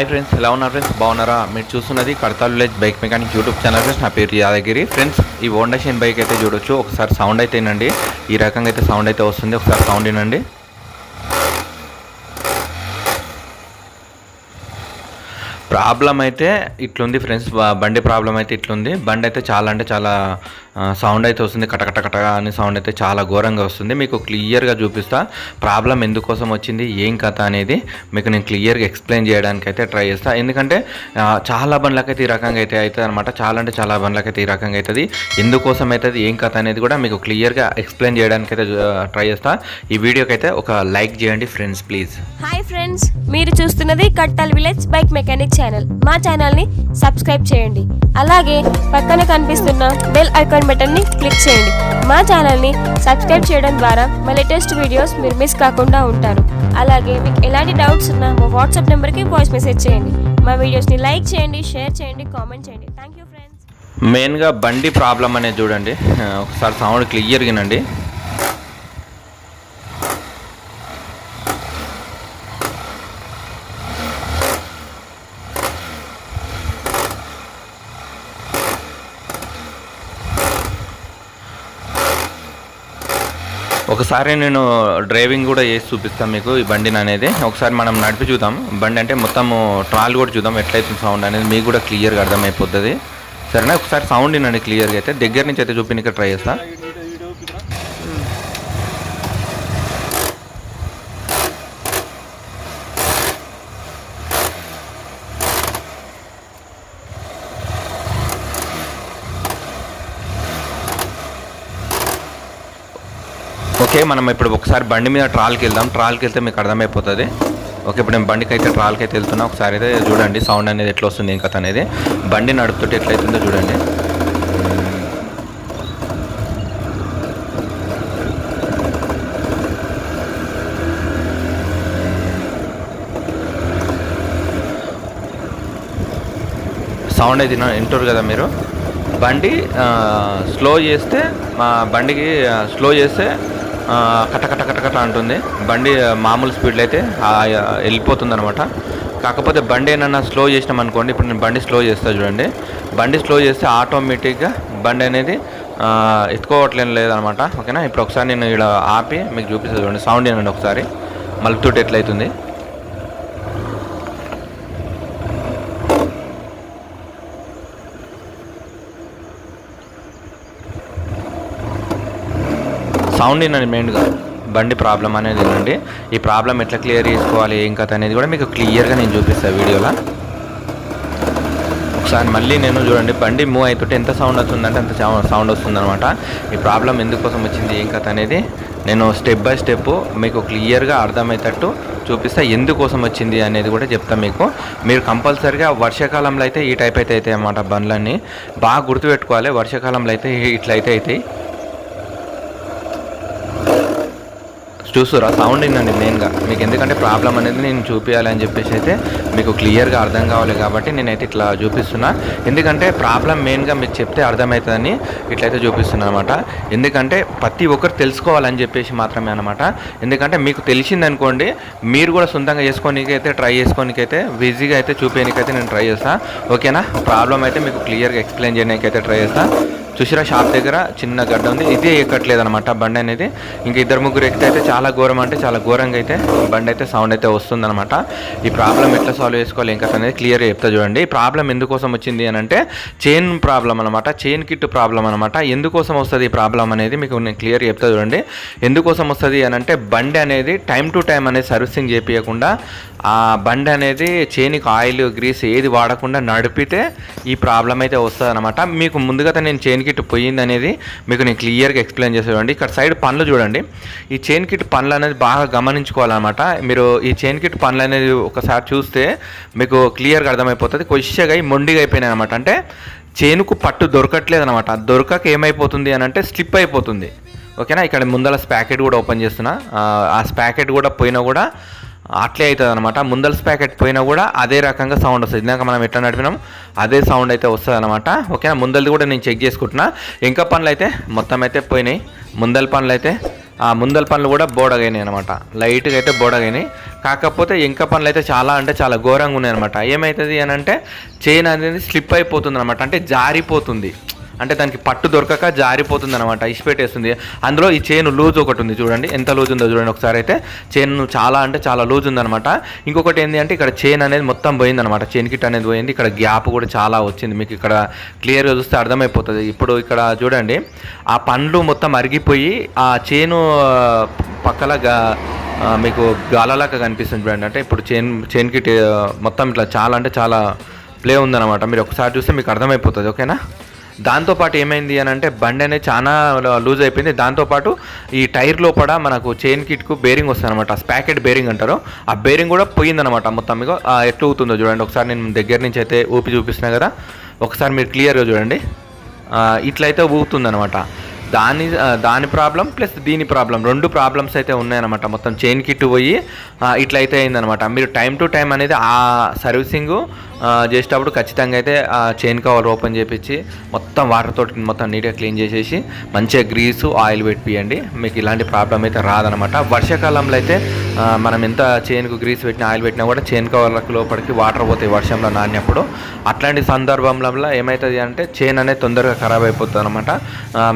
Hi friends ఎలా ఉన్నారు friends బాగున్నారా? మీరు చూస్తున్నది Kadthal village bike mechanic YouTube channel friends నా పేరు యాదగిరి. ఫ్రెండ్స్ ఈ హోండా షైన్ బైక్ అయితే చూడొచ్చు. ఒకసారి సౌండ్ అయితే వినండి. ఈ రకంగా అయితే సౌండ్ అయితే వస్తుంది. ఒకసారి సౌండ్ వినండి. ప్రాబ్లం అయితే ఇట్లుంది ఫ్రెండ్స్. బండి ప్రాబ్లం అయితే ఇట్లుంది. బండి అయితే చాలా అంటే చాలా సౌండ్ అయితే వస్తుంది. కటకట అని సౌండ్ అయితే చాలా ఘోరంగా వస్తుంది. మీకు క్లియర్గా చూపిస్తా. ప్రాబ్లం ఎందుకోసం వచ్చింది? ఏం కథ అనేది మీకు నేను క్లియర్గా ఎక్స్ప్లెయిన్ చేయడానికి అయితే ట్రై చేస్తా. ఎందుకంటే చాలా బండ్లకైతే ఈ రకంగా అయితే అవుతుంది అనమాట చాలా అంటే చాలా బండ్లకైతే ఈ రకంగా అవుతుంది. ఎందుకోసం అవుతుంది? ఏం కథ అనేది కూడా మీకు క్లియర్గా ఎక్స్ప్లెయిన్ చేయడానికి అయితే ట్రై చేస్తా. ఈ వీడియోకి అయితే ఒక లైక్ చేయండి ఫ్రెండ్స్ ప్లీజ్ హాయ్ ఫ్రెండ్స్ మీరు చూస్తున్నది Kattal village bike mechanic channel మా ఛానల్ని సబ్స్క్రైబ్ చేయండి. అలాగే పక్కన కనిపిస్తున్న బెల్ ఐకాన్ బటన్ని క్లిక్ చేయండి. మా ఛానల్ని సబ్స్క్రైబ్ చేయడం ద్వారా మా లేటెస్ట్ వీడియోస్ మీరు మిస్ కాకుండా ఉంటారు. అలాగే మీకు ఎలాంటి డౌట్స్ ఉన్నా మా వాట్సాప్ నెంబర్కి వాయిస్ మెసేజ్ చేయండి. మా వీడియోస్ని లైక్ చేయండి షేర్ చేయండి కామెంట్ చేయండి. థ్యాంక్ యూ ఫ్రెండ్స్ మెయిన్గా బండి ప్రాబ్లం అనేది చూడండి. ఒకసారి సౌండ్ క్లియర్ ఒకసారి నేను డ్రైవింగ్ కూడా చేసి చూపిస్తాను మీకు ఈ బండిని అనేది. ఒకసారి మనం నడిపి చూద్దాం. బండి అంటే మొత్తం ట్రాల్ కూడా చూద్దాం ఎట్లయితుంది సౌండ్ అనేది. మీకు కూడా క్లియర్గా అర్థమైపోతుంది. సరేనా? ఒకసారి సౌండ్ వినండి క్లియర్గా అయితే. దగ్గర నుంచి అయితే చూపించక ట్రై చేస్తాను ఓకే మనం ఇప్పుడు ఒకసారి బండి మీద ట్రాల్కి వెళ్దాం. ట్రాల్కి వెళ్తే మీకు అర్థమైపోతుంది. ఓకే ఇప్పుడు నేను బండికి అయితే ట్రాల్కి అయితే వెళ్తున్నా. ఒకసారి అయితే చూడండి సౌండ్ అనేది ఎట్లా వస్తుంది ఏం కథ అనేది. బండి నడుపుతుంటే ఎట్లయితుందో చూడండి. సౌండ్ అయితే వింటారు కదా మీరు? బండి స్లో చేస్తే మా బండికి స్లో చేస్తే కట కట కట కట అంటుంది. బండి మామూలు స్పీడ్లో అయితే వెళ్ళిపోతుంది అనమాట కాకపోతే బండి ఏమన్నా స్లో చేసినాం అనుకోండి ఇప్పుడు నేను బండి స్లో చేస్తా చూడండి. బండి స్లో చేస్తే ఆటోమేటిక్గా బండి అనేది ఎత్తుకోవట్లేం ఎత్తుకోవట్లేదు లేదనమాట ఓకేనా? ఇప్పుడు ఒకసారి నేను ఇక్కడ ఆపి మీకు చూపిస్తాను చూడండి. సౌండ్ ఏనండి ఒకసారి. మలుపుతోటి ఎట్లయితుంది సౌండ్ వినండి మెయిన్గా బండి ప్రాబ్లం అనేది వినండి. ఈ ప్రాబ్లం ఎట్లా క్లియర్ చేసుకోవాలి ఏం కథ అనేది కూడా మీకు క్లియర్గా నేను చూపిస్తాను వీడియోలో. ఒకసారి మళ్ళీ నేను చూడండి బండి మూవ్ అవుతుంటే ఎంత సౌండ్ వస్తుందంటే అంత సౌండ్ వస్తుందన్నమాట. ఈ ప్రాబ్లం ఎందుకోసం వచ్చింది ఏం కథ అనేది నేను స్టెప్ బై స్టెప్ మీకు క్లియర్గా అర్థమయ్యేటట్టు చూపిస్తా ఎందుకోసం వచ్చింది అనేది కూడా చెప్తాను మీకు. మీరు కంపల్సరిగా వర్షాకాలంలో అయితే ఈ టైప్ అయితే అవుతాయి అన్నమాట బండ్లన్నీ. బాగా గుర్తుపెట్టుకోవాలి వర్షాకాలంలో అయితే ఇట్లయితే అవుతాయి చూస్తురా సౌండ్ అండి మెయిన్గా మీకు ఎందుకంటే ప్రాబ్లం అనేది నేను చూపించాలి అని చెప్పేసి అయితే మీకు క్లియర్గా అర్థం కావాలి కాబట్టి నేనైతే ఇట్లా చూపిస్తున్నా. ఎందుకంటే ప్రాబ్లం మెయిన్గా మీకు చెప్తే అర్థమవుతుందని ఇట్లయితే చూపిస్తున్నా అనమాట ఎందుకంటే ప్రతి ఒక్కరు తెలుసుకోవాలని చెప్పేసి మాత్రమే అనమాట ఎందుకంటే మీకు తెలిసిందనుకోండి మీరు కూడా సొంతంగా చేసుకోనికైతే ట్రై చేసుకోనికైతే బిజీగా అయితే చూపించడానికైతే నేను ట్రై చేస్తాను ఓకేనా ప్రాబ్లం అయితే మీకు క్లియర్గా ఎక్స్ప్లెయిన్ చేయడానికి అయితే ట్రై చేస్తాను చూసిరా షాప్ దగ్గర చిన్న గడ్డ ఉంది. ఇదే ఎక్కట్లేదు అనమాట బండి అనేది. ఇంకా ఇద్దరు ముగ్గురు ఎక్కితే అయితే చాలా ఘోరం అంటే చాలా ఘోరంగా అయితే బండి అయితే సౌండ్ అయితే వస్తుందన్నమాట. ఈ ప్రాబ్లం ఎట్లా సాల్వ్ చేసుకోవాలి ఇంకా అనేది క్లియర్గా చెప్తా చూడండి. ఈ ప్రాబ్లం ఎందుకోసం వచ్చింది అని అంటే చైన్ ప్రాబ్లం అనమాట చైన్ కిట్ ప్రాబ్లం అనమాట ఎందుకోసం వస్తుంది ఈ ప్రాబ్లం అనేది మీకు నేను క్లియర్ చెప్తా చూడండి. ఎందుకోసం వస్తుంది అని అంటే బండి అనేది టైం టు టైం అనేది సర్వీసింగ్ చేపించకుండా ఆ బండి అనేది చైన్కి ఆయిల్ గ్రీస్ ఏది వాడకుండా నడిపితే ఈ ప్రాబ్లం అయితే వస్తుంది అనమాట మీకు ముందుగా నేను చైన్ కిట్ పోయింది అనేది మీకు నేను క్లియర్గా ఎక్స్ప్లెయిన్ చేసేవాడి ఇక్కడ సైడ్ పనులు చూడండి. ఈ చైన్ కిట్ పనులు అనేది బాగా గమనించుకోవాలన్నమాట. మీరు ఈ చైన్ కిట్ పనులు అనేది ఒకసారి చూస్తే మీకు క్లియర్గా అర్థమైపోతుంది. కొద్దిగా మొండిగా అయిపోయినాయి అనమాట అంటే చైన్కు పట్టు దొరకట్లేదు అనమాట దొరకక ఏమైపోతుంది అని అంటే స్లిప్ అయిపోతుంది. ఓకేనా? ఇక్కడ ముందల స్పాకెట్ కూడా ఓపెన్ చేస్తున్నా. ఆ, ఆ స్పాకెట్ కూడా పోయినా కూడా అట్లే అవుతుంది అనమాట ముందల ప్యాకెట్ పోయినా కూడా అదే రకంగా సౌండ్ వస్తుంది. ఇందాక మనం ఎట్లా నడిపినాం అదే సౌండ్ అయితే వస్తుంది అనమాట ఓకేనా? ముందలది కూడా నేను చెక్ చేసుకుంటున్నా. ఇంకా పనులు అయితే మొత్తం అయితే పోయినాయి. ముందల పనులు అయితే ఆ ముందల పనులు కూడా బోడగైనాయి అనమాట లైట్గా అయితే బోడగైనాయి. కాకపోతే ఇంకా పనులు అయితే చాలా అంటే చాలా ఘోరంగా ఉన్నాయి అనమాట ఏమవుతుంది అని అంటే చైన్ అనేది స్లిప్ అయిపోతుంది అనమాట అంటే జారిపోతుంది. అంటే దానికి పట్టు దొరకక జారిపోతుంది అనమాట ఇసిపెట్టేస్తుంది. అందులో ఈ చైన్ లూజ్ ఒకటి ఉంది చూడండి. ఎంత లూజ్ ఉందో చూడండి ఒకసారి అయితే. చైన్ చాలా అంటే చాలా లూజ్ ఉందనమాట ఇంకొకటి ఏంటి అంటే ఇక్కడ చైన్ అనేది మొత్తం పోయిందనమాట చైన్ కిట్ అనేది పోయింది. ఇక్కడ గ్యాప్ కూడా చాలా వచ్చింది. మీకు ఇక్కడ క్లియర్గా చూస్తే అర్థమైపోతుంది. ఇప్పుడు ఇక్కడ చూడండి. ఆ పండ్లు మొత్తం అరిగిపోయి ఆ చైను పక్కల మీకు గాలలాగా కనిపిస్తుంది చూడండి. అంటే ఇప్పుడు చైన్ చైన్ కిట్ మొత్తం ఇట్లా చాలా అంటే చాలా ప్లే ఉందన్నమాట. మీరు ఒకసారి చూస్తే మీకు అర్థమైపోతుంది. ఓకేనా? దాంతోపాటు ఏమైంది అని అంటే బండి అనేది చాలా లూజ్ అయిపోయింది. దాంతోపాటు ఈ టైర్ లోపల మనకు చైన్ కిట్కు బేరింగ్ వస్తుంది అనమాట స్పాకెట్ బేరింగ్ అంటారు. ఆ బేరింగ్ కూడా పోయిందనమాట మొత్తం మీకు ఎట్లా అవుతుందో చూడండి. ఒకసారి నేను దగ్గర నుంచి అయితే ఊపి చూపిస్తున్నా కదా. ఒకసారి మీరు క్లియర్గా చూడండి. ఇట్లయితే ఊగుతుందనమాట దాని దాని ప్రాబ్లం ప్లస్ దీని ప్రాబ్లం. రెండు ప్రాబ్లమ్స్ అయితే ఉన్నాయన్నమాట. మొత్తం చైన్ కిట్ పోయి ఇట్లా ఇట్లయితే అయిందనమాట మీరు టైం టు టైం అనేది ఆ సర్వీసింగ్ చేసేటప్పుడు ఖచ్చితంగా అయితే ఆ చైన్ కవర్ ఓపెన్ చేపించి మొత్తం వాటర్ తోటి మొత్తం నీట్గా క్లీన్ చేసేసి మంచిగా గ్రీసు ఆయిల్ పెట్టియండి మీకు ఇలాంటి ప్రాబ్లం అయితే రాదనమాట వర్షాకాలంలో అయితే మనం ఎంత చైన్కు గ్రీస్ పెట్టినా ఆయిల్ పెట్టినా కూడా చైన్ కవర్లకు లోపలికి వాటర్ పోతాయి వర్షంలో నానినప్పుడు. అట్లాంటి సందర్భంలో ఏమవుతుంది అంటే చైన్ అనేది తొందరగా ఖరాబ్ అయిపోతుంది అనమాట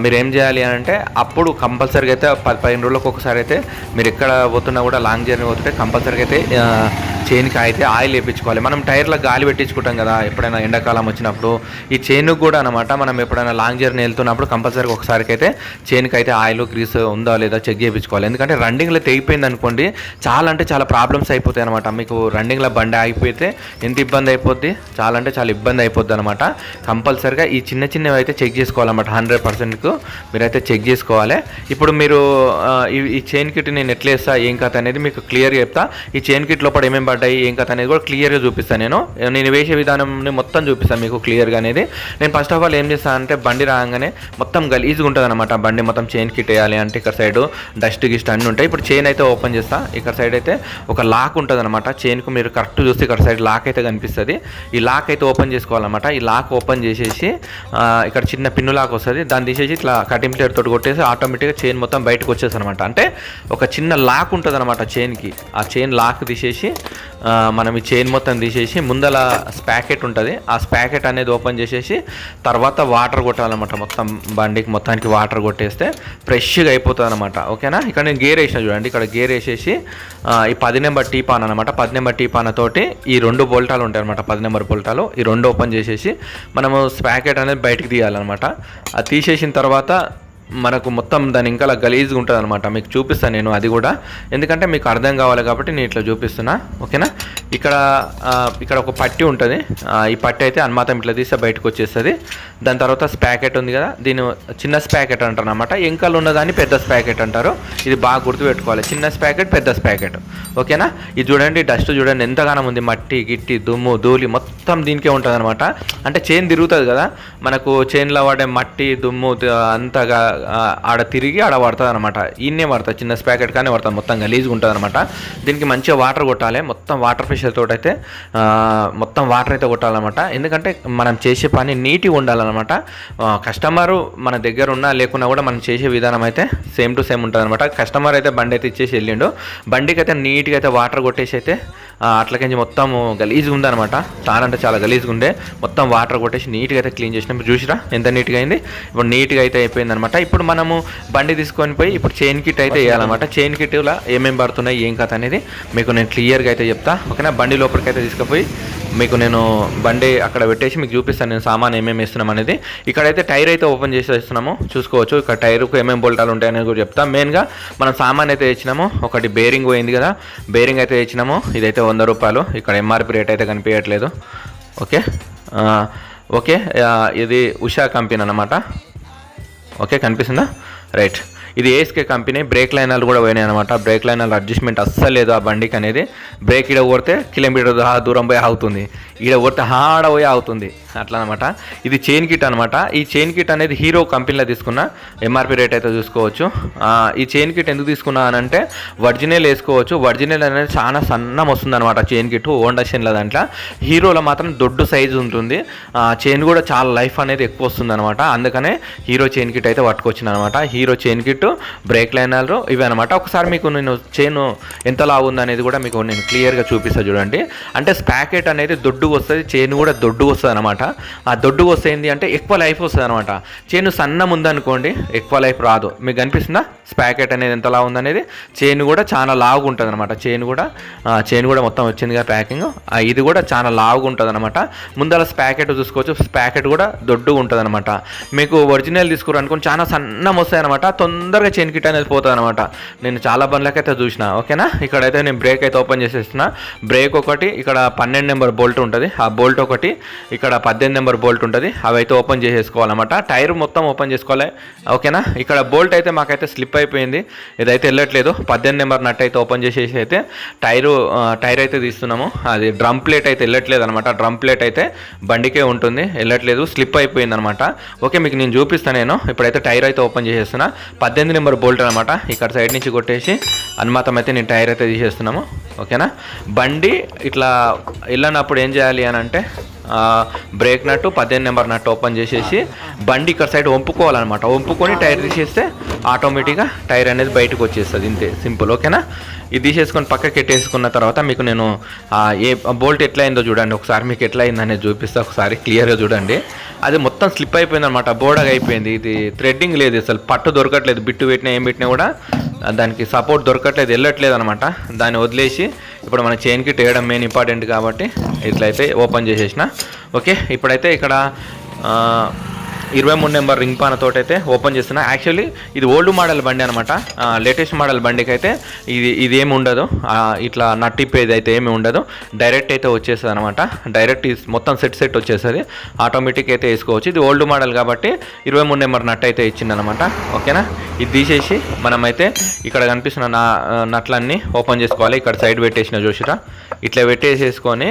మీరు ఏం చేయాలి అని అంటే అప్పుడు కంపల్సరీగా అయితే పది పదిహేను రోజులకు ఒకసారి అయితే మీరు ఎక్కడ పోతున్నా కూడా లాంగ్ జర్నీ పోతుంటే కంపల్సరీగా అయితే చైన్కి అయితే ఆయిల్ వేయించుకోవాలి మనం టైర్లో గాలి పెట్టించుకుంటాం కదా ఎప్పుడైనా ఎండాకాలం వచ్చినప్పుడు. ఈ చైన్కి కూడా అనమాట మనం ఎప్పుడైనా లాంగ్ జర్నీ వెళ్తున్నప్పుడు కంపల్సరీగా ఒకసారికి అయితే చైన్కి అయితే ఆయిల్ గ్రీస్ ఉందా లేదా చెక్ చేయించుకోవాలి. ఎందుకంటే రన్నింగ్లో తెగిపోయింది అనుకోండి చాలా అంటే చాలా ప్రాబ్లమ్స్ అయిపోతాయి అనమాట మీకు రన్నింగ్లో బండి ఆగిపోతే ఎంత ఇబ్బంది అయిపోద్ది? చాలా అంటే చాలా ఇబ్బంది అయిపోద్ది అనమాట కంపల్సరీగా ఈ చిన్న చిన్నవి అయితే చెక్ చేసుకోవాలన్నమాట హండ్రెడ్ పర్సెంట్కు మీరైతే చెక్ చేసుకోవాలి. ఇప్పుడు మీరు ఈ- ఈ చైన్ కిట్ నేను ఎట్లేస్తా ఏం కథ అనేది మీకు క్లియర్ చెప్తా. ఈ చైన్ కిట్ లోపల ఏమేమి పడ్డాయి ఏం కథ అనేది కూడా క్లియర్గా చూపిస్తాను నేను. నేను వేసే విధానం మొత్తం చూపిస్తాను మీకు క్లియర్గా అనేది. నేను ఫస్ట్ ఆఫ్ ఆల్ ఏం చేస్తాను అంటే బండి రాగానే మొత్తం గలీజ్గా ఉంటుంది అనమాట బండి మొత్తం చైన్ కిట్ వేయాలి అంటే ఇక్కడ సైడ్ డస్ట్ గిస్ట్ అన్నీ ఉంటాయి. ఇప్పుడు చైన్ అయితే ఓపెన్ చేస్తా. ఇక్కడ సైడ్ అయితే ఒక లాక్ ఉంటుంది అనమాట చైన్కు మీరు కరెక్ట్ చూస్తే ఇక్కడ సైడ్ లాక్ అయితే కనిపిస్తుంది. ఈ లాక్ అయితే ఓపెన్ చేసుకోవాలన్నమాట. ఈ లాక్ ఓపెన్ చేసేసి ఇక్కడ చిన్న పిన్ను లాక్ వస్తుంది. దాన్ని తీసేసి ఇట్లా కటింగ్ ప్లేట్ తోటి కొట్టేసి ఆటోమేటిక్గా చైన్ మొత్తం బయటకు వచ్చేసి అనమాట అంటే ఒక చిన్న లాక్ ఉంటుంది అనమాట చైన్కి ఆ చైన్ లాక్ తీసేసి మనం ఈ చైన్ మొత్తం తీసేసి ముందల స్పాకెట్ ఉంటుంది. ఆ స్పాకెట్ అనేది ఓపెన్ చేసేసి తర్వాత వాటర్ కొట్టాలన్నమాట. మొత్తం బండికి మొత్తానికి వాటర్ కొట్టేస్తే ఫ్రెష్గా అయిపోతుంది అనమాట ఓకేనా? ఇక్కడ నేను గేర్ వేసిన చూడండి. ఇక్కడ గేర్ వేసేసి ఈ పది నెంబర్ టీ పాన్ అనమాట పది నెంబర్ టీ పాన్ తోటి ఈ రెండు బోల్టాలు ఉంటాయి అనమాట పది నెంబర్ బోల్టాలు. ఈ రెండు ఓపెన్ చేసేసి మనము స్పాకెట్ అనేది బయటికి తీయాలన్నమాట. అది తీసేసిన తర్వాత మనకు మొత్తం దాని ఇంకా గలీజ్గా ఉంటుంది అనమాట మీకు చూపిస్తాను నేను అది కూడా. ఎందుకంటే మీకు అర్థం కావాలి కాబట్టి నేను ఇట్లా చూపిస్తున్నా. ఓకేనా? ఇక్కడ ఇక్కడ ఒక పట్టి ఉంటుంది. ఈ పట్టి అయితే అన్మాతం ఇట్లా తీస్తే బయటకు వచ్చేస్తుంది. దాని తర్వాత స్పాకెట్ ఉంది కదా దీని చిన్న స్పాకెట్ అంటారు అనమాట ఎంకలు ఉన్నదాన్ని పెద్ద స్పాకెట్ అంటారు. ఇది బాగా గుర్తుపెట్టుకోవాలి. చిన్న స్పాకెట్ పెద్ద స్పాకెట్. ఓకేనా? ఇది చూడండి డస్ట్ చూడండి ఎంతగానో ఉంది. మట్టి గిట్టి దుమ్ము ధూళి మొత్తం దీనికే ఉంటుంది అనమాట అంటే చైన్ తిరుగుతుంది కదా. మనకు చైన్లో వాడే మట్టి దుమ్ము అంతగా ఆడ తిరిగి ఆడ పడుతుంది అనమాట ఈయనే పడుతుంది చిన్న స్పాకెట్ కానీ పడుతుంది మొత్తం గలీజ్గా ఉంటుంది అనమాట దీనికి మంచిగా వాటర్ కొట్టాలి మొత్తం వాటర్ ఫిషర్ తోటి అయితే మొత్తం వాటర్ అయితే కొట్టాలన్నమాట. ఎందుకంటే మనం చేసే పని నీట్గా ఉండాలన్నమాట. కస్టమరు మన దగ్గర ఉన్నా లేకున్నా కూడా మనం చేసే విధానం అయితే సేమ్ టు సేమ్ ఉంటుంది అనమాట కస్టమర్ అయితే బండి అయితే ఇచ్చేసి వెళ్ళిండు. బండికి అయితే నీట్గా అయితే వాటర్ కొట్టేసి అయితే అట్లకించి మొత్తం గలీజ్గా ఉందన్నమాట చాలా అంటే చాలా గలీజ్గా ఉండే మొత్తం వాటర్ కొట్టేసి నీట్గా అయితే క్లీన్ చేసినప్పుడు చూసిరా? ఎంత నీట్గా అయింది ఇప్పుడు నీట్గా అయితే అయిపోయింది అనమాట ఇప్పుడు మనము బండి తీసుకొని పోయి ఇప్పుడు చైన్ కిట్ అయితే వేయాలన్నమాట. చైన్ కిట్లో ఏమేమి పడుతున్నాయి ఏం కథ అనేది మీకు నేను క్లియర్గా అయితే చెప్తా. ఓకేనా? బండి లోపలికి అయితే తీసుకుపోయి మీకు నేను బండి అక్కడ పెట్టేసి మీకు చూపిస్తాను. నేను సామాన్ ఏమేమి వేస్తున్నాం అనేది. ఇక్కడైతే టైర్ అయితే ఓపెన్ చేసి వేస్తున్నాము చూసుకోవచ్చు. ఇక్కడ టైర్కు ఏమేమి బోల్టాలు ఉంటాయనేది కూడా చెప్తా. మెయిన్గా మనం సామాన్ అయితే ఇచ్చినాము ఒకటి బేరింగ్ పోయింది కదా. బేరింగ్ అయితే ఇచ్చినాము ఇదైతే వంద రూపాయలు. ఇక్కడ ఎంఆర్పి రేట్ అయితే కనిపించట్లేదు. ఓకే? ఓకే. ఇది ఉషా కంపెనీ అన్నమాట. ఓకే కనిపిస్తుందా? రైట్. ఇది ఏఎస్కే కంపెనీ బ్రేక్ లైనర్లు కూడా పోయినాయి అనమాట బ్రేక్ లైనర్లు అడ్జస్ట్మెంట్ అస్సలు లేదు ఆ బండికి అనేది. బ్రేక్ ఇడ కొడితే కిలోమీటర్ దూరం పోయి ఆగుతుంది. ఈడ కొడితే హాడ పోయి ఆగుతుంది. అట్లా అనమాట ఇది చైన్ కిట్ అనమాట ఈ చైన్ కిట్ అనేది హీరో కంపెనీలో తీసుకున్న ఎంఆర్పి రేట్ అయితే చూసుకోవచ్చు. ఈ చైన్ కిట్ ఎందుకు తీసుకున్నా అంటే వర్జినల్ వేసుకోవచ్చు. వర్జినల్ అనేది చాలా సన్నం వస్తుంది అనమాట చైన్ కిట్ హోండా షెన్ల దాంట్లో. హీరోలో మాత్రం దొడ్డు సైజు ఉంటుంది. చైన్ కూడా చాలా లైఫ్ అనేది ఎక్కువ వస్తుంది అనమాట అందుకనే హీరో చైన్ కిట్ అయితే పట్టుకొచ్చింది అనమాట Hero chain kit belt brake liner ఇవి అనమాట ఒకసారి మీకు నేను చైన్ ఎంత లావు అనేది కూడా మీకు నేను క్లియర్గా చూపిస్తాను చూడండి. అంటే స్పాకెట్ అనేది దొడ్డుగా వస్తుంది చైన్ కూడా దొడ్డుగా వస్తుంది అనమాట ఆ దొడ్డుగా వస్తే ఏంటి అంటే ఎక్కువ లైఫ్ వస్తుంది అనమాట చైన్ సన్నం ఉందనుకోండి ఎక్కువ లైఫ్ రాదు. మీకు కనిపిస్తుందా స్పాకెట్ అనేది ఎంత లావు ఉందనేది? చైన్ కూడా చాలా లావుగా ఉంటుంది అనమాట చైన్ కూడా చైన్ కూడా మొత్తం వచ్చిందిగా ప్యాకింగ్. ఇది కూడా చాలా లావుగా ఉంటుంది అనమాట ముందర స్పాకెట్ చూసుకోవచ్చు స్పాకెట్ కూడా దొడ్డుగా ఉంటుంది అనమాట మీకు ఒరిజినల్ తీసుకురు అనుకోండి చాలా సన్నం వస్తాయి అనమాట తొందరగా చైన్ కిట్ అనేది పోతుంది అనమాట నేను చాలా బండ్లకైతే చూసిన ఓకేనా? ఇక్కడైతే నేను బ్రేక్ అయితే ఓపెన్ చేసేస్తున్నా. బ్రేక్ ఒకటి ఇక్కడ పన్నెండు నెంబర్ బోల్ట్ ఉంటుంది. ఆ బోల్ట్ ఒకటి ఇక్కడ పద్దెనిమిది నెంబర్ బోల్ట్ ఉంటుంది. అవి అయితే ఓపెన్ చేసేసుకోవాలన్నమాట. టైర్ మొత్తం ఓపెన్ చేసుకోవాలి. ఓకేనా? ఇక్కడ బోల్ట్ అయితే మాకైతే స్లిప్ అయిపోయింది. ఇదైతే వెళ్ళట్లేదు. పద్దెనిమిది నెంబర్ నట్ అయితే ఓపెన్ చేసేసి అయితే టైరు టైర్ అయితే తీస్తున్నాము. అది డ్రమ్ ప్లేట్ అయితే వెళ్ళట్లేదు అనమాట డ్రమ్ ప్లేట్ అయితే బండికే ఉంటుంది. వెళ్ళట్లేదు. స్లిప్ అయిపోయింది అనమాట ఓకే మీకు నేను చూపిస్తాను నేను. ఇప్పుడైతే టైర్ అయితే ఓపెన్ చేసేస్తున్నా. పద్దెనిమిది నెంబర్ బోల్ట్ అనమాట ఇక్కడ సైడ్ నుంచి కొట్టేసి అనుమాతం అయితే నేను టైర్ అయితే తీసేస్తున్నాము. ఓకేనా? బండి ఇట్లా వెళ్ళినప్పుడు ఏం చేయాలి అని అంటే బ్రేక్ నట్టు పద్దెనిమిది నెంబర్ నట్టు ఓపెన్ చేసేసి బండి ఇక్కడ సైడ్ వంపుకోవాలన్నమాట. వంపుకొని టైర్ తీసేస్తే ఆటోమేటిక్గా టైర్ అనేది బయటకు వచ్చేస్తుంది ఇంతే. సింపుల్ ఓకేనా? ఇది తీసేసుకొని పక్కకి పెట్టేసుకున్న తర్వాత మీకు నేను ఏ బోల్ట్ ఎట్లా అయిందో చూడండి. ఒకసారి మీకు ఎట్లా అయిందో అనేది చూపిస్తే ఒకసారి క్లియర్గా చూడండి. అది మొత్తం స్లిప్ అయిపోయింది అనమాట బోర్డగా అయిపోయింది. ఇది థ్రెడ్డింగ్ లేదు అసలు పట్టు దొరకట్లేదు. బిట్టు పెట్టినా ఏం పెట్టినా కూడా దానికి సపోర్ట్ దొరకట్లేదు వెళ్ళట్లేదు అనమాట దాన్ని వదిలేసి ఇప్పుడు మన చైన్కి టేయడం మెయిన్ ఇంపార్టెంట్ కాబట్టి ఇట్లయితే ఓపెన్ చేసేసిన. ఓకే ఇప్పుడైతే ఇక్కడ ఇరవై మూడు నెంబర్ రింగ్ పానతో అయితే ఓపెన్ చేస్తున్నా. యాక్చువల్లీ ఇది ఓల్డ్ మోడల్ బండి అనమాట లేటెస్ట్ మోడల్ బండికి అయితే ఇది ఇది ఏమి ఉండదు. ఇట్లా ఇట్లా నట్టిప్పేది అయితే ఏమి ఉండదు. డైరెక్ట్ అయితే వచ్చేస్తుంది అనమాట డైరెక్ట్ ఈ మొత్తం సెట్ సెట్ వచ్చేస్తుంది. ఆటోమేటిక్ అయితే వేసుకోవచ్చు. ఇది ఓల్డ్ మోడల్ కాబట్టి ఇరవై మూడు నెంబర్ నట్ అయితే ఇచ్చిందనమాట ఓకేనా? ఇది తీసేసి మనమైతే ఇక్కడ కనిపిస్తున్న నా నట్లన్నీ ఓపెన్ చేసుకోవాలి. ఇక్కడ సైడ్ పెట్టేసిన చూసిరా ఇట్లా పెట్టేసేసుకొని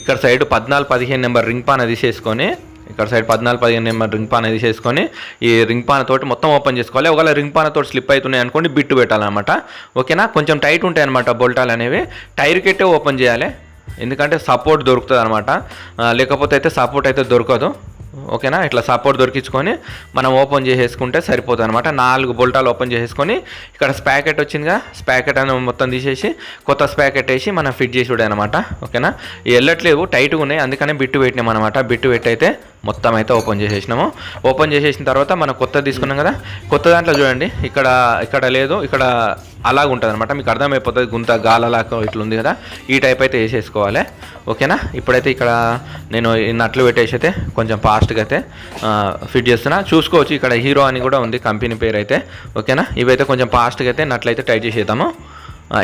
ఇక్కడ సైడ్ పద్నాలుగు పదిహేను నెంబర్ రింగ్ పాన తీసేసుకొని ఇక్కడ సైడ్ పద్నాలుగు పదిహేను నెంబర్ రింగ్ పాన్ తీసేసుకొని ఈ రింగ్ పాన్ తోటి మొత్తం ఓపెన్ చేసుకోవాలి. ఒకవేళ రింగ్ పాన్ తోటి స్లిప్ అవుతున్నాయి అనుకోండి బిట్టు పెట్టాలన్నమాట. ఓకేనా? కొంచెం టైట్ ఉంటాయి అనమాట బొల్టాలు అనేవి. టైర్ కెట్టే ఓపెన్ చేయాలి. ఎందుకంటే సపోర్ట్ దొరుకుతుంది అనమాట లేకపోతే అయితే సపోర్ట్ అయితే దొరకదు. ఓకేనా? ఇట్లా సపోర్ట్ దొరికించుకొని మనం ఓపెన్ చేసేసుకుంటే సరిపోతుంది అనమాట నాలుగు బొల్టాలు ఓపెన్ చేసేసుకొని ఇక్కడ స్పాకెట్ వచ్చిందిగా. స్పాకెట్ అని మొత్తం తీసేసి కొత్త స్పాకెట్ వేసి మనం ఫిట్ చేసి అనమాట ఓకేనా వెళ్ళట్లేవు టైట్గా ఉన్నాయి. అందుకనే బిట్టు పెట్టినాం అనమాట బిట్టు పెట్టి అయితే మొత్తం అయితే ఓపెన్ చేసేసినాము. ఓపెన్ చేసేసిన తర్వాత మనం కొత్త తీసుకున్నాం కదా. కొత్త దాంట్లో చూడండి. ఇక్కడ ఇక్కడ లేదు. ఇక్కడ అలాగ ఉంటుంది అనమాట మీకు అర్థమైపోతుంది గుంత గాలలాగా ఇట్లుంది కదా. ఈ టైప్ అయితే వేసేసుకోవాలి. ఓకేనా? ఇప్పుడైతే ఇక్కడ నేను నట్లు పెట్టేసి అయితే కొంచెం ఫాస్ట్గా అయితే ఫిట్ చేస్తున్నా. చూసుకోవచ్చు ఇక్కడ హీరో అని కూడా ఉంది కంపెనీ పేరు అయితే ఓకేనా? ఇవైతే కొంచెం ఫాస్ట్గా అయితే నట్లయితే టైట్ చేసేద్దాము.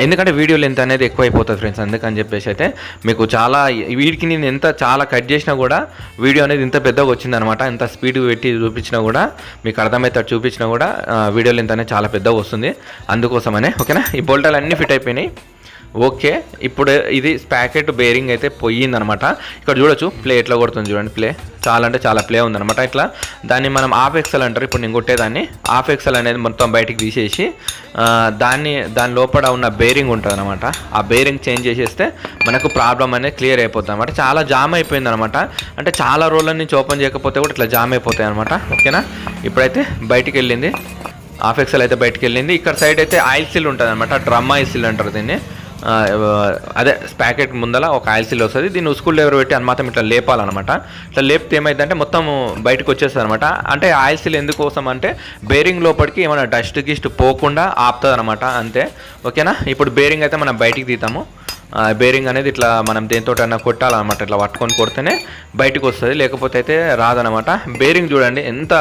ఎందుకంటే వీడియో లెంత్ అనేది ఎక్కువైపోతుంది ఫ్రెండ్స్ అందుకని చెప్పేసి అయితే మీకు చాలా వీడికి నేను ఎంత చాలా కట్ చేసినా కూడా వీడియో అనేది ఇంత పెద్దగా వచ్చిందనమాట. ఎంత స్పీడ్ పెట్టి చూపించినా కూడా మీకు అర్థమవుతాడు చూపించినా కూడా వీడియో లెంత్ అనేది చాలా పెద్దగా వస్తుంది. అందుకోసమనే ఓకేనా? ఈ బోల్టాలు అన్నీ ఫిట్ అయిపోయినాయి. ఓకే ఇప్పుడు ఇది ప్యాకెట్ బేరింగ్ అయితే పోయిందనమాట. ఇక్కడ చూడొచ్చు ప్లే ఎట్లా కొడుతుంది చూడండి ప్లే చాలా అంటే చాలా ప్లే ఉందనమాట ఇట్లా. దాన్ని మనం ఆఫ్ ఎక్సెల్ అంటారు ఇప్పుడు నేను కొట్టేదాన్ని. ఆఫ్ ఎక్సెల్ అనేది మొత్తం బయటికి తీసేసి దాన్ని దాని లోపల ఉన్న బేరింగ్ ఉంటుంది అనమాట ఆ బేరింగ్ చేంజ్ చేసేస్తే మనకు ప్రాబ్లం అనేది క్లియర్ అయిపోతుంది అనమాట చాలా జామ్ అయిపోయింది అనమాట అంటే చాలా రోజుల నుంచి ఓపెన్ చేయకపోతే కూడా ఇట్లా జామ్ అయిపోతాయి అనమాట ఓకేనా? ఇప్పుడైతే బయటికి వెళ్ళింది. ఆఫ్ ఎక్సెల్ అయితే బయటికి వెళ్ళింది. ఇక్కడ సైడ్ అయితే ఆయిల్ సీల్ ఉంటుంది అనమాట డ్రమ్ ఆయిల్ సీల్ అంటారు దీన్ని. అదే ప్యాకెట్ ముందల ఒక ఆయిల్ సీల్ వస్తుంది. దీన్ని ఉస్కూల్ లెవర్ పెట్టి అని మాత్రం ఇట్లా లేపాలన్నమాట. ఇట్లా లేపితే ఏమైందంటే మొత్తం బయటకు వచ్చేస్తుంది అనమాట అంటే ఆయిల్ సీల్ ఎందుకోసం అంటే బేరింగ్ లోపలికి ఏమైనా డస్ట్ గిస్ట్ పోకుండా ఆపుతుంది అనమాట అంతే. ఓకేనా? ఇప్పుడు బేరింగ్ అయితే మనం బయటికి తీతాము బేరింగ్ అనేది ఇట్లా మనం దేంతో అన్నా కొట్టాలన్నమాట. ఇట్లా పట్టుకొని కొడితేనే బయటకు వస్తుంది. లేకపోతే అయితే రాదనమాట బేరింగ్ చూడండి ఎంత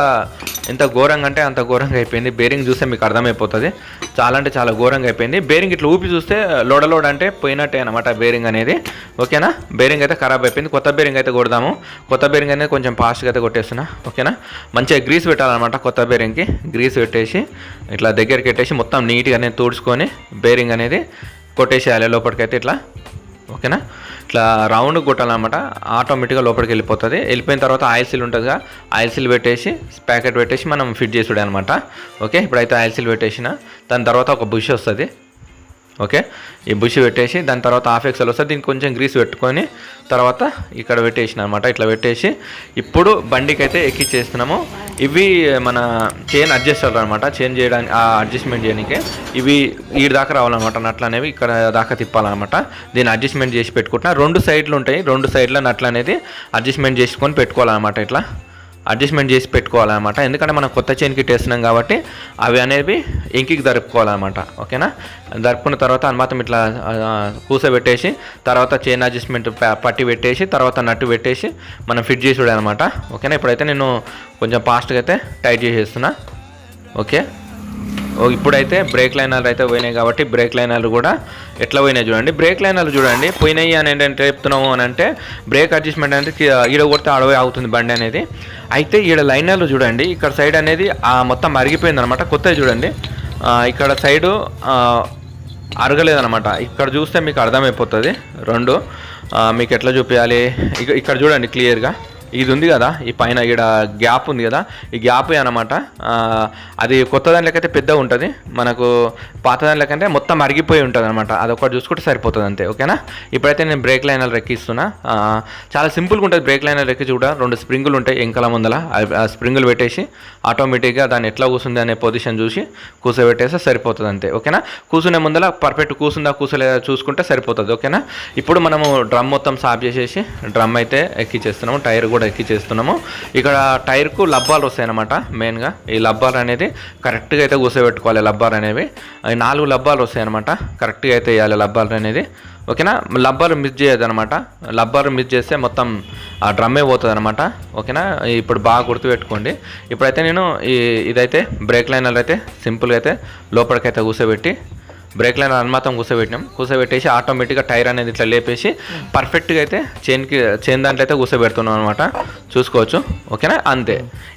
ఎంత ఘోరంగా అంటే అంత ఘోరంగా అయిపోయింది. బేరింగ్ చూస్తే మీకు అర్థమైపోతుంది. చాలా అంటే చాలా ఘోరంగా అయిపోయింది. బేరింగ్ ఇట్లా ఊపి చూస్తే లోడ లోడ్ అంటే పోయినట్టే అనమాట బేరింగ్ అనేది. ఓకేనా బేరింగ్ అయితే ఖరాబ్ అయిపోయింది. కొత్త బేరింగ్ అయితే కొడదాము. కొత్త బేరింగ్ అనేది కొంచెం ఫాస్ట్గా అయితే కొట్టేస్తున్నా. ఓకేనా మంచిగా గ్రీస్ పెట్టాలన్నమాట కొత్త బేరింగ్కి గ్రీస్ పెట్టేసి ఇట్లా దగ్గరికి పెట్టేసి మొత్తం నీట్గా అనేది తుడుచుకొని బేరింగ్ అనేది కొట్టేసేయాలి లోపలికైతే ఇట్లా. ఓకేనా? ఇట్లా రౌండ్ కొట్టాలన్నమాట. ఆటోమేటిక్గా లోపలికి వెళ్ళిపోతుంది. వెళ్ళిపోయిన తర్వాత ఆయిల్ సీల్ ఉంటుందిగా ఆయిల్ సీల్ పెట్టేసి ప్యాకెట్ పెట్టేసి మనం ఫిట్ చేసుడే అనమాట ఓకే? ఇప్పుడైతే ఆయిల్ సీల్ పెట్టేసిన. దాని తర్వాత ఒక బుష్ వస్తుంది. ఓకే? ఈ బుష్ పెట్టేసి దాని తర్వాత హాఫ్ ఎక్సెల్ వస్తే దీనికి కొంచెం గ్రీస్ పెట్టుకొని తర్వాత ఇక్కడ పెట్టేసిన అనమాట ఇట్లా పెట్టేసి ఇప్పుడు బండికి అయితే ఎక్కిచ్చేస్తున్నాము. ఇవి మన చైన్ అడ్జస్ట్ అనమాట చేంజ్ చేయడానికి ఆ అడ్జస్ట్మెంట్ చేయడానికి ఇవి ఈ దాకా రావాలన్నమాట. నట్లు అనేవి ఇక్కడ దాకా తిప్పాలన్నమాట. దీన్ని అడ్జస్ట్మెంట్ చేసి పెట్టుకుంటున్నా. రెండు సైడ్లు ఉంటాయి. రెండు సైడ్ల నట్లు అనేది అడ్జస్ట్మెంట్ చేసుకొని పెట్టుకోవాలన్నమాట ఇట్లా. అడ్జస్ట్మెంట్ చేసి పెట్టుకోవాలన్నమాట. ఎందుకంటే మనం కొత్త చైన్ కిట్ వేస్తున్నాం కాబట్టి అవి అనేవి ఇంకికి దరుపుకోవాలన్నమాట ఓకేనా? జరుపుకున్న తర్వాత అనుమాతం ఇట్లా కూసబెట్టేసి తర్వాత చైన్ అడ్జస్ట్మెంట్ పట్టి పెట్టేసి తర్వాత నట్టు పెట్టేసి మనం ఫిట్ చేసి అనమాట ఓకేనా? ఇప్పుడైతే నేను కొంచెం ఫాస్ట్గా అయితే టైట్ చేసేస్తున్నా. ఓకే? ఇప్పుడైతే బ్రేక్ లైనర్లు అయితే పోయినాయి కాబట్టి బ్రేక్ లైనర్లు కూడా ఎట్లా పోయినాయి చూడండి. బ్రేక్ లైనర్లు చూడండి. పోయినాయి అని ఏంటంటే చెప్తున్నాము అని అంటే బ్రేక్ అడ్జస్ట్మెంట్ అంటే ఈడ కొడితే ఆడవే అవుతుంది బండి అనేది. అయితే ఈడ లైనర్లు చూడండి. ఇక్కడ సైడ్ అనేది ఆ మొత్తం అరిగిపోయింది అనమాట కొత్తది చూడండి. ఇక్కడ సైడు అరగలేదనమాట. ఇక్కడ చూస్తే మీకు అర్థమైపోతుంది. రెండు మీకు ఎట్లా చూపించాలి ఇక ఇక్కడ చూడండి క్లియర్గా. ఇది ఉంది కదా ఈ పైన ఇక్కడ గ్యాప్ ఉంది కదా ఈ గ్యాప్ అనమాట అది కొత్త దానిలోకైతే పెద్ద ఉంటుంది. మనకు పాత దానిలోకంటే మొత్తం అరిగిపోయి ఉంటుంది అనమాట ఒకటి చూసుకుంటే సరిపోతుంది అంతే ఓకేనా? ఇప్పుడైతే నేను బ్రేక్ లైనర్ రెక్కిస్తున్నా చాలా సింపుల్గా ఉంటుంది బ్రేక్ లైనర్ రెక్కి చూడ. రెండు స్ప్రింగులు ఉంటాయి ఎంకల ముందల. స్ప్రింగులు పెట్టేసి ఆటోమేటిక్గా దాన్ని ఎట్లా కూర్చుంది అనే పొజిషన్ చూసి కూర్చోబెట్టేస్తే సరిపోతుంది అంతే ఓకేనా? కూర్చునే ముందల పర్ఫెక్ట్ కూర్చుందా కూర్చోలేదా చూసుకుంటే సరిపోతుంది ఓకేనా? ఇప్పుడు మనము డ్రమ్ మొత్తం సాఫ్ చేసేసి డ్రమ్ అయితే ఎక్కిచ్చేస్తున్నాము టైర్ కూడా ఎక్కిచ్చేస్తున్నాము ఇక్కడ టైర్కు లబ్బాలు వస్తాయన్నమాట మెయిన్గా. ఈ లబ్బాలు అనేది కరెక్ట్గా అయితే కూర్చోబెట్టుకోవాలి లబ్బాలు అనేవి. నాలుగు లబ్బాలు వస్తాయన్నమాట కరెక్ట్గా అయితే వేయాలి లబ్బాలు అనేది. ఓకేనా? లబ్బర్ మిస్ చేయదు అనమాట లబ్బర్ మిస్ చేస్తే మొత్తం ఆ డ్రమ్మే పోతుంది అనమాట ఓకేనా? ఇప్పుడు బాగా గుర్తుపెట్టుకోండి. ఇప్పుడైతే నేను ఈ ఇదైతే బ్రేక్ లైనర్ అయితే సింపుల్గా అయితే లోపలికైతే కూర్చోబెట్టి బ్రేక్ లైన్ అనుమాతం కూర్చోబెట్టినాం కూర్చోబెట్టేసి ఆటోమేటిక్గా టైర్ అనేది ఇట్లా లేపేసి పర్ఫెక్ట్గా అయితే చైన్కి చైన్ దాంట్లో అయితే కూర్చోబెడుతున్నాం అనమాట చూసుకోవచ్చు. ఓకేనా? అంతే.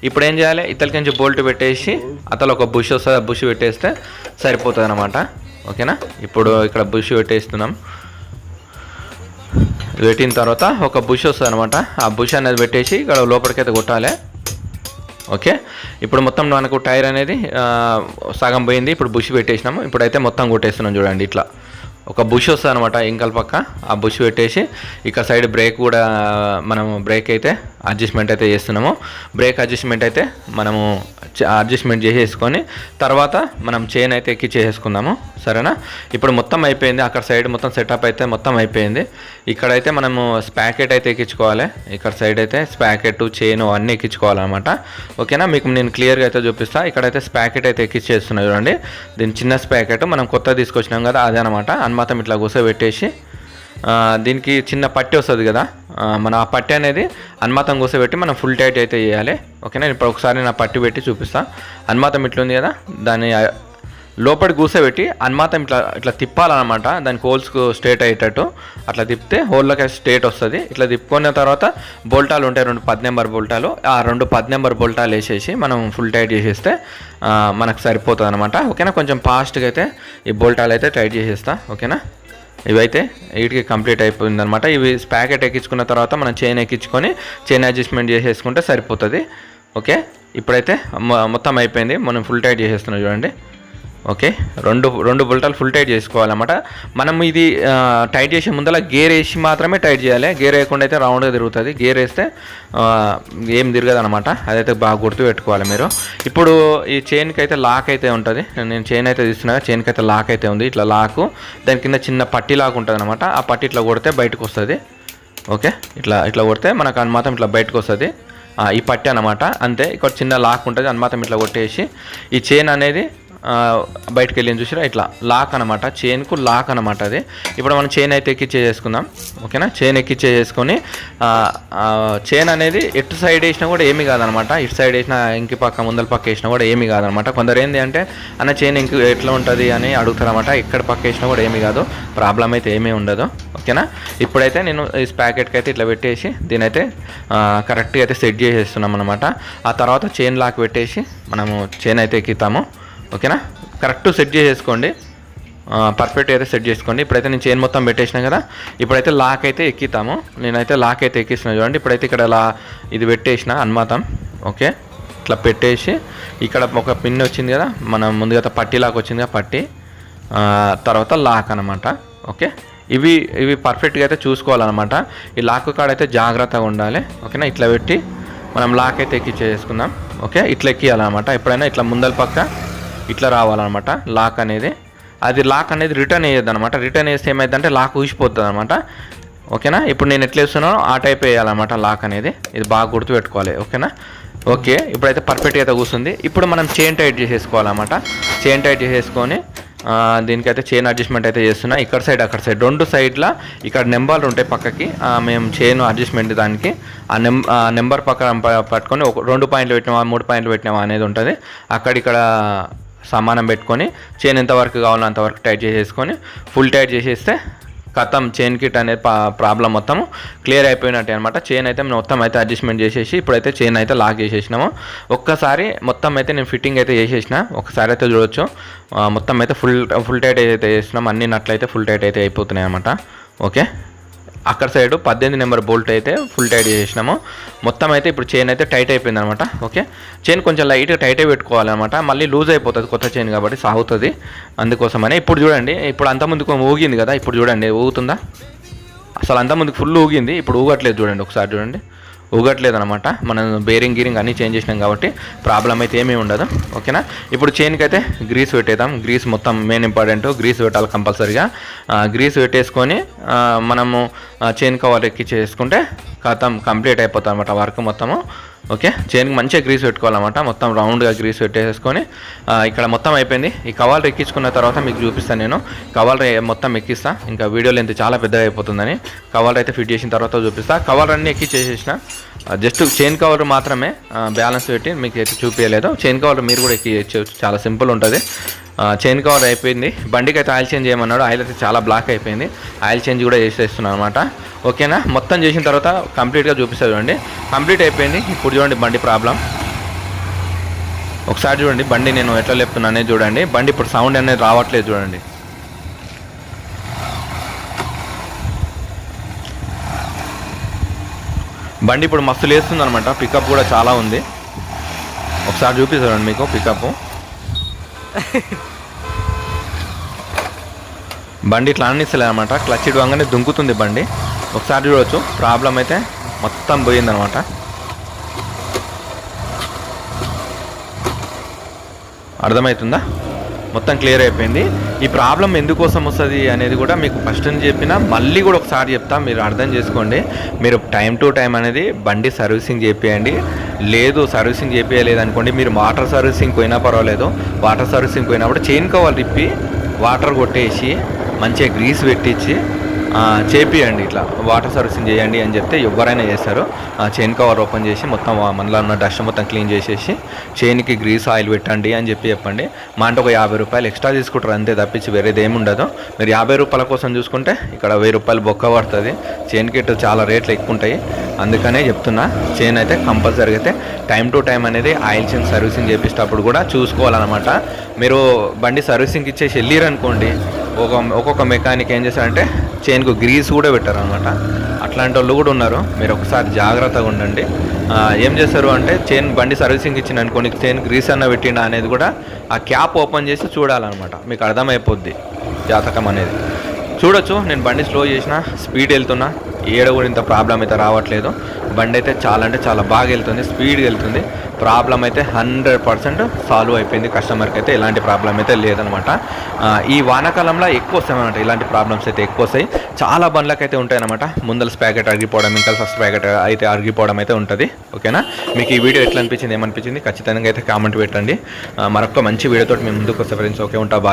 ఇప్పుడు ఏం చేయాలి? ఇతలకి నుంచి బోల్ట్ పెట్టేసి అతను ఒక బుష్ వస్తుంది. ఆ బుష్ పెట్టేస్తే సరిపోతుంది అనమాట ఓకేనా? ఇప్పుడు ఇక్కడ బుష్ పెట్టేస్తున్నాం. పెట్టిన తర్వాత ఒక బుష్ వస్తుంది అనమాట ఆ బుష్ అనేది పెట్టేసి ఇక్కడ లోపలికైతే కొట్టాలి. ఓకే? ఇప్పుడు మొత్తం మనకు టైర్ అనేది సగం పోయింది ఇప్పుడు బుష్ పెట్టేసినాము. ఇప్పుడైతే మొత్తం కొట్టేస్తున్నాం చూడండి ఇట్లా. ఒక బుష్ వస్తుంది అనమాట ఇంకల్ పక్క. ఆ బుష్ పెట్టేసి ఇక సైడ్ బ్రేక్ కూడా మనం బ్రేక్ అయితే అడ్జస్ట్మెంట్ అయితే చేస్తున్నాము. బ్రేక్ అడ్జస్ట్మెంట్ అయితే మనము అడ్జస్ట్మెంట్ చేసేసుకొని తర్వాత మనం చైన్ అయితే ఎక్కి చేసేసుకుందాము. సరేనా? ఇప్పుడు మొత్తం అయిపోయింది. అక్కడ సైడ్ మొత్తం సెటప్ అయితే మొత్తం అయిపోయింది. ఇక్కడైతే మనము స్పాకెట్ అయితే ఎక్కించుకోవాలి. ఇక్కడ సైడ్ అయితే స్పాకెట్ చైన్ అన్నీ ఎక్కించుకోవాలన్నమాట. ఓకేనా? మీకు నేను క్లియర్గా అయితే చూపిస్తాను ఇక్కడైతే స్పాకెట్ అయితే ఎక్కించేస్తున్నా చూడండి. దీని చిన్న స్పాకెట్ మనం కొత్త తీసుకొచ్చినాం కదా అదే అనమాట అన్మాతం ఇట్లా కూర్చోబెట్టేసి దీనికి చిన్న పట్టి వస్తుంది కదా. మన ఆ పట్టి అనేది అన్మాతం కూర్చోబెట్టి మనం ఫుల్ టైట్ అయితే చేయాలి. ఓకేనా? ఇప్పుడు ఒకసారి నా పట్టి పెట్టి చూపిస్తాను అన్మాతం ఇట్లుంది కదా దాన్ని లోపలి కూసబెట్టి అన్మాతం ఇట్లా ఇట్లా తిప్పాలన్నమాట. దానికి హోల్స్కు స్ట్రేట్ అయ్యేటట్టు అట్లా తిప్పితే హోల్లోకి స్ట్రేట్ వస్తుంది. ఇట్లా తిప్పుకున్న తర్వాత బోల్టాలు ఉంటాయి రెండు పది నెంబర్ బోల్టాలు. ఆ రెండు పది నెంబర్ బోల్టాలు వేసేసి మనం ఫుల్ టైట్ చేసేస్తే మనకు సరిపోతుంది అనమాట ఓకేనా? కొంచెం ఫాస్ట్గా అయితే ఈ బోల్టాలు అయితే టైట్ చేసేస్తా. ఓకేనా? ఇవైతే వీటికి కంప్లీట్ అయిపోయిందనమాట ఇవి ప్యాకెట్ ఎక్కించుకున్న తర్వాత మనం చైన్ ఎక్కించుకొని చైన్ అడ్జస్ట్మెంట్ చేసేసుకుంటే సరిపోతుంది. ఓకే? ఇప్పుడైతే మొత్తం అయిపోయింది. మనం ఫుల్ టైట్ చేసేస్తున్నాం చూడండి. ఓకే? రెండు రెండు బుల్టాలు ఫుల్ టైట్ చేసుకోవాలన్నమాట. మనం ఇది టైట్ చేసే ముందర గేర్ వేసి మాత్రమే టైట్ చేయాలి. గేర్ వేయకుండా అయితే రౌండ్గా తిరుగుతుంది. గేర్ వేస్తే ఏం తిరగదు అనమాట అదైతే బాగా గుర్తు పెట్టుకోవాలి మీరు. ఇప్పుడు ఈ చైన్కి అయితే లాక్ అయితే ఉంటుంది. నేను చైన్ అయితే తీస్తున్నా చైన్కి అయితే లాక్ అయితే ఉంది. ఇట్లా లాకు దాని కింద చిన్న పట్టి లాక్ ఉంటుంది అనమాట ఆ పట్టి ఇట్లా కొడితే బయటకు వస్తుంది. ఓకే? ఇట్లా ఇట్లా కొడితే మనకు అనుమాతం ఇట్లా బయటకు వస్తుంది. ఈ పట్టి అనమాట అంతే. ఇక్కడ చిన్న లాక్ ఉంటుంది. అనుమాతం ఇట్లా కొట్టేసి ఈ చైన్ అనేది బయటకు వెళ్ళి చూసిరా? ఇట్లా లాక్ అనమాట చైన్కు లాక్ అనమాట అది. ఇప్పుడు మనం చైన్ అయితే ఎక్కిచ్చే చేసుకుందాం. ఓకేనా? చైన్ ఎక్కిచ్చేసుకొని చైన్ అనేది ఎటు సైడ్ వేసినా కూడా ఏమీ కాదనమాట ఇటు సైడ్ వేసినా ఇంకి పక్క ముందల పక్క వేసినా కూడా ఏమీ కాదనమాట కొందరు ఏంది అంటే అన్న చైన్ ఇంక ఎట్లా ఉంటుంది? అని అడుగుతారనమాట ఇక్కడ పక్క వేసినా కూడా ఏమీ కాదు. ప్రాబ్లం అయితే ఏమీ ఉండదు. ఓకేనా? ఇప్పుడైతే నేను ఈ ప్యాకెట్కి అయితే ఇట్లా పెట్టేసి దీని అయితే కరెక్ట్గా అయితే సెట్ చేసేస్తున్నాం అనమాట ఆ తర్వాత చైన్ లాక్ పెట్టేసి మనము చైన్ అయితే ఎక్కితాము. ఓకేనా? కరెక్ట్ సెట్ చేసేసుకోండి. పర్ఫెక్ట్ అయితే సెట్ చేసుకోండి. ఇప్పుడైతే నేను చైన్ మొత్తం పెట్టేసిన కదా. ఇప్పుడైతే లాక్ అయితే ఎక్కితాము. నేనైతే లాక్ అయితే ఎక్కిస్తున్నా చూడండి. ఇప్పుడైతే ఇక్కడ లా ఇది పెట్టేసిన అన్మాతం. ఓకే? ఇట్లా పెట్టేసి ఇక్కడ ఒక పిన్ వచ్చింది కదా. మనం ముందుగా పట్టి లాక్ వచ్చింది కదా పట్టి. తర్వాత లాక్ అనమాట ఓకే? ఇవి ఇవి పర్ఫెక్ట్గా అయితే చూసుకోవాలన్నమాట. ఈ లాక్ కాడ అయితే జాగ్రత్తగా ఉండాలి. ఓకేనా? ఇట్లా పెట్టి మనం లాక్ అయితే ఎక్కించేసుకుందాం ఓకే? ఇట్లా ఎక్కియాలన్నమాట. ఎప్పుడైనా ఇట్లా ముందల పక్క ఇట్లా రావాలన్నమాట లాక్ అనేది. అది లాక్ అనేది రిటర్న్ వేయద్దు అనమాట రిటర్న్ వేస్తే ఏమైందంటే లాక్ ఊసిపోతుంది అనమాట ఓకేనా? ఇప్పుడు నేను ఎట్లా వేస్తున్నానో ఆ టైప్ వేయాలన్నమాట లాక్ అనేది. ఇది బాగా గుర్తుపెట్టుకోవాలి ఓకేనా? ఓకే ఇప్పుడైతే పర్ఫెక్ట్గా అయితే కూర్చుంది ఇప్పుడు మనం చైన్ టైట్ చేసేసుకోవాలన్నమాట. చైన్ టైట్ చేసేసుకొని దీనికైతే చైన్ అడ్జస్ట్మెంట్ అయితే చేస్తున్నా. ఇక్కడ సైడ్ అక్కడ సైడ్ రెండు సైడ్ల ఇక్కడ నెంబర్లు ఉంటాయి పక్కకి. మేము చైన్ అడ్జస్ట్మెంట్ దానికి ఆ నెం ఆ నెంబర్ పక్కన ప- పట్టుకొని ఒక రెండు పాయింట్లు పెట్టినామా మూడు పాయింట్లు పెట్టినామా అనేది ఉంటుంది. అక్కడ ఇక్కడ సమానం పెట్టుకొని చైన్ ఎంతవరకు కావాలో అంతవరకు టైట్ చేసేసుకొని ఫుల్ టైట్ చేసేస్తే కథం చైన్ కిట్ అనేది ప్రాబ్లం మొత్తం క్లియర్ అయిపోయినట్టే అనమాట చైన్ అయితే మేము మొత్తం అయితే అడ్జస్ట్మెంట్ చేసేసి ఇప్పుడైతే చైన్ అయితే లాక్ చేసేసినాము. ఒక్కసారి మొత్తం అయితే నేను ఫిట్టింగ్ అయితే చేసేసిన. ఒకసారి అయితే చూడొచ్చు. మొత్తం అయితే ఫుల్ ఫుల్ టైట్ అయితే చేసినాం. అన్ని నట్లయితే ఫుల్ టైట్ అయితే అయిపోతున్నాయి అనమాట ఓకే? అక్కడ సైడ్ పద్దెనిమిది నెంబర్ బోల్ట్ అయితే ఫుల్ టైట్ చేసినాము మొత్తం అయితే ఇప్పుడు చైన్ అయితే టైట్ అయిపోయింది అనమాట ఓకే? చైన్ కొంచెం లైట్గా టైట్ పెట్టుకోవాలన్నమాట మళ్ళీ లూజ్ అయిపోతుంది కొత్త చైన్ కాబట్టి సాగుతుంది. అందుకోసమనే ఇప్పుడు చూడండి ఇప్పుడు అంతకుముందు ఊగింది కదా ఇప్పుడు చూడండి ఊగుతుందా? అసలు అంత ఫుల్ ఊగింది ఇప్పుడు ఊగట్లేదు చూడండి ఒకసారి చూడండి. ఊగట్లేదనమాట మనం బేరింగ్ గీరింగ్ అన్నీ చేంజ్ చేసినాం కాబట్టి ప్రాబ్లం అయితే ఏమీ ఉండదు. ఓకేనా ఇప్పుడు చైన్కి అయితే గ్రీస్ పెట్టేద్దాం. గ్రీస్ మొత్తం మెయిన్ ఇంపార్టెంట్ గ్రీస్ పెట్టాలి కంపల్సరీగా. గ్రీస్ పెట్టేసుకొని మనము చైన్ కవర్ ఎక్కించేసుకుంటే కథం కంప్లీట్ అయిపోతుంది అనమాట వర్క్ మొత్తము. ఓకే? చైన్కి మంచిగా గ్రీస్ పెట్టుకోవాలన్నమాట. మొత్తం రౌండ్గా గ్రీస్ పెట్టేసుకొని ఇక్కడ మొత్తం అయిపోయింది. ఈ కవర్ ఎక్కించుకున్న తర్వాత మీకు చూపిస్తాను నేను. కవర్ మొత్తం ఎక్కిస్తా. ఇంకా వీడియో లెంత్ చాలా పెద్దగా అయిపోతుందని. కవర్ అయితే ఫిట్ చేసిన తర్వాత చూపిస్తా. కవర్ అన్నీ ఎక్కిచ్చేసేసిన. జస్ట్ చైన్ కవర్ మాత్రమే బ్యాలెన్స్ పెట్టి మీకు అయితే చూపించలేదు చైన్ కవర్ మీరు కూడా ఎక్కించవచ్చు చాలా సింపుల్ ఉంటుంది. చైన్ కవర్ అయిపోయింది. బండికి అయితే ఆయిల్ చేంజ్ చేయమన్నాడు. ఆయిల్ అయితే చాలా బ్లాక్ అయిపోయింది. ఆయిల్ చేంజ్ కూడా చేసేస్తున్నాను అనమాట ఓకేనా? మొత్తం చేసిన తర్వాత కంప్లీట్గా చూపిస్తా చూడండి. కంప్లీట్ అయిపోయింది. ఇప్పుడు చూడండి బండి ప్రాబ్లం ఒకసారి చూడండి బండి నేను ఎట్లా లేపుతున్నానే చూడండి. బండి ఇప్పుడు సౌండ్ అనేది రావట్లేదు చూడండి. బండి ఇప్పుడు మస్తు లేస్తుంది అనమాట పికప్ కూడా చాలా ఉంది. ఒకసారి చూపిస్తాను మీకు పికప్ బండి ఇట్లా అనిస్తలేదు అనమాట క్లచ్ ఇవ్వగానే దుంకుతుంది బండి. ఒకసారి చూడవచ్చు ప్రాబ్లం అయితే మొత్తం పోయిందనమాట అర్థమవుతుందా మొత్తం క్లియర్ అయిపోయింది. ఈ ప్రాబ్లం ఎందుకోసం వస్తుంది అనేది కూడా మీకు ఫస్ట్ అని చెప్పినా మళ్ళీ కూడా ఒకసారి చెప్తా. మీరు అర్థం చేసుకోండి. మీరు టైం టు టైం అనేది బండి సర్వీసింగ్ చేపియండి. లేదు సర్వీసింగ్ చేపియలేదు అనుకోండి మీరు వాటర్ సర్వీసింగ్ పోయినా పర్వాలేదు. వాటర్ సర్వీసింగ్ పోయినప్పుడు చైన్ కవర్ తిప్పి వాటర్ కొట్టేసి మంచిగా గ్రీస్ పెట్టించి చేపియండి ఇట్లా వాటర్ సర్వీసింగ్ చేయండి అని చెప్తే ఎవరైనా చేస్తారు ఆ చైన్ కవర్ ఓపెన్ చేసి మొత్తం మనలో ఉన్న డస్ట్ మొత్తం క్లీన్ చేసేసి చైన్కి గ్రీస్ ఆయిల్ పెట్టండి అని చెప్పి చెప్పండి. మా అంటే ఒక యాభై రూపాయలు ఎక్స్ట్రా తీసుకుంటారు అంతే తప్పించి వేరేది ఏమి ఉండదు. మీరు యాభై రూపాయల కోసం చూసుకుంటే ఇక్కడ వెయ్యి రూపాయలు బొక్క పడుతుంది. చైన్ కిట్ చాలా రేట్లు ఎక్కువ ఉంటాయి. అందుకనే చెప్తున్నా చైన్ అయితే కంపల్సరీ అయితే టైం టు టైం అనేది ఆయిల్ చైన్ సర్వీసింగ్ చేపించేటప్పుడు కూడా చూసుకోవాలన్నమాట. మీరు బండి సర్వీసింగ్ ఇచ్చేసి వెళ్ళిరనుకోండి ఒక ఒక్కొక్క మెకానిక్ ఏం చేస్తారంటే చైన్కు గ్రీస్ కూడా పెట్టారు అనమాట అట్లాంటి వాళ్ళు కూడా ఉన్నారు. మీరు ఒకసారి జాగ్రత్తగా ఉండండి. ఏం చేస్తారు అంటే చైన్ బండి సర్వీసింగ్ ఇచ్చిన అనుకోని చైన్ గ్రీస్ అన్న పెట్టిండా అనేది కూడా ఆ క్యాప్ ఓపెన్ చేసి చూడాలన్నమాట. మీకు అర్థమైపోద్ది జాతకం అనేది. చూడొచ్చు నేను బండి స్లో చేసిన స్పీడ్ వెళ్తున్నా ఏడ కూడా ఇంత ప్రాబ్లం అయితే రావట్లేదు. బండి అయితే చాలా అంటే చాలా బాగా వెళ్తుంది స్పీడ్గా వెళ్తుంది ప్రాబ్లం అయితే హండ్రెడ్ పర్సెంట్ సాల్వ్ అయిపోయింది. కస్టమర్కి అయితే ఎలాంటి ప్రాబ్లం అయితే లేదనమాట. ఈ వానాకాలంలో ఎక్కువ వస్తాయి అనమాట ఇలాంటి ప్రాబ్లమ్స్ అయితే ఎక్కువ వస్తాయి. చాలా బండ్లకు అయితే ఉంటాయన్నమాట. ముందల ప్యాకెట్ అరిగిపోవడం ఇంకా ఫస్ట్ ప్యాకెట్ అయితే అరిగిపోవడం అయితే ఉంటుంది. ఓకేనా? మీకు ఈ వీడియో ఎట్లా అనిపించింది ఏమనిపించింది? ఖచ్చితంగా అయితే కామెంట్ పెట్టండి. మరొక మంచి వీడియోతో మేము ముందుకు వస్తే ఫ్రెండ్స్ ఓకే ఉంటా బాయ్.